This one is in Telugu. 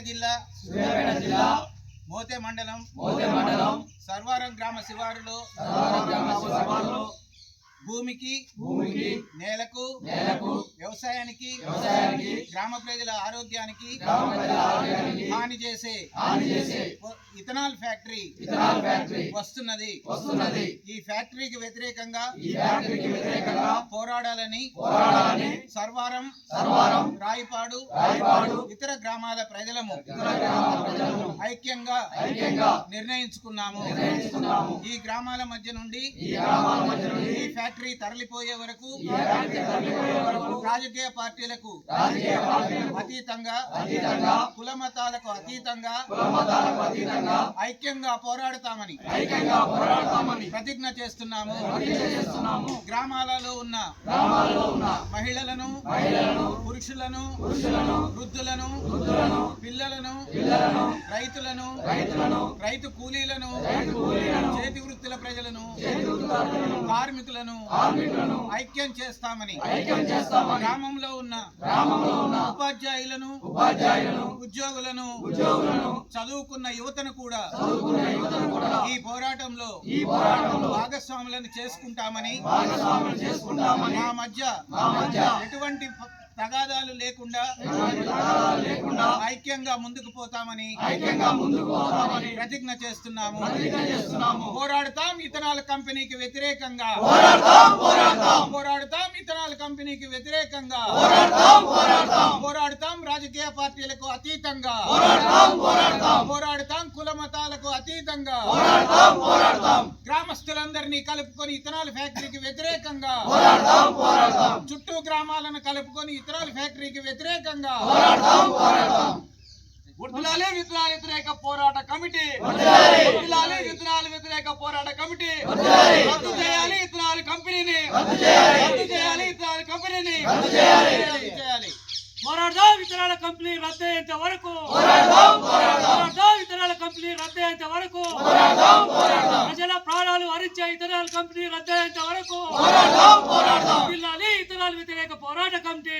జిల్లా సూర్యాపేట జిల్లా మోతే మండలం మోతే మండలం సర్వారం గ్రామ శివారులో సర్వారం గ్రామ శివారులో భూమికి భూమికి నేలకు నేలకు వ్యవసాయానికి వ్యవసాయానికి గ్రామ ప్రజల ఆరోగ్యానికి గ్రామ ప్రజల ఆరోగ్యానికి హాని చేసే హాని చేసే ఇథనాల్ ఫ్యాక్టరీ ఇథనాల్ ఫ్యాక్టరీ వస్తున్నది. వస్తున్నది. ఈ ఫ్యాక్టరీకి వ్యతిరేకంగా ఈ ఫ్యాక్టరీకి వ్యతిరేకంగా పోరాడాలని పోరాడాలని సర్వారం సర్వారం రాయిపాడు రాయపాడు ఇతర గ్రామాల ప్రజలము ఇతర గ్రామాల ప్రజలను ఐక్యంగా ఐక్యంగా నిర్ణయించుకున్నాము. నిర్ణయించుకున్నాము. ఈ గ్రామాల మధ్య నుండి ఈ గ్రామాల మధ్య నుండి ఈ ఫ్యాక్టరీ తరలిపోయే వరకు రాజకీయ పార్టీలకు అతీతంగా కుల మతాలకు అతీతంగా ఐక్యంగా పోరాడతామని ఐక్యంగా పోరాడతామని ప్రతిజ్ఞ చేస్తున్నాము. ప్రతిజ్ఞ చేస్తున్నాము. గ్రామాలలో ఉన్న మహిళలను పురుషులను వృద్ధులను పిల్లలను రైతులను రైతులను రైతు కూలీలను చేతి వృత్తుల ప్రజలను కార్మికులను ఐక్యం చేస్తామని గ్రామంలో ఉన్న గ్రామంలో ఉన్న ఉపాధ్యాయులను ఉద్యోగులను ఉద్యోగులను చదువుకున్న యువతను కూడా ఈ పోరాటంలో ఈ పోరాటంలో భాగస్వాములను చేసుకుంటామని మా మధ్య ఎటువంటి తగాదాలు లేకుండా ఐక్యంగా ముందుకు పోతామని ఐక్యంగా ముందుకు పోతామని ప్రతిజ్ఞ చేస్తున్నాము. పోరాడతాం ఇథనాల్ కంపెనీకి వ్యతిరేకంగా. పోరాడతాం ఇథనాల్ కంపెనీకి వ్యతిరేకంగా. పోరాడతాం రాజకీయ పార్టీలకు అతీతంగా. పోరాడతాం కుల మతాలకు అతీతంగా. గ్రామస్తులందరినీ కలుపుకొని ఇథనాల్ ఫ్యాక్టరీకి వ్యతిరేకంగా. చుట్టూ గ్రామాలను కలుపుకొని ఇథనాల్ ఫ్యాక్టరీకి వ్యతిరేకంగా. వర్ధిల్లాలి విత్తనాల వ్యతిరేక పోరాట కమిటీ. వర్ధిల్లాలి విత్తనాల వ్యతిరేక పోరాట కమిటీ. రద్దు చేయాలి విత్తనాల కంపెనీని. రద్దు చేయాలి. విత్తనాల కంపెనీని. చేయాలి. పోరాడదాం విత్తనాల కంపెనీ రద్దు అయ్యేంత వరకు. పోరాడదాం విత్తనాల కంపెనీ రద్దు అయ్యేంత వరకు ప్రజల ప్రాణాలు హరించే ఇతరాల కంపెనీ రద్దు అయ్యేంత వరకు ఇతరాల వ్యతిరేక పోరాట కమిటీ.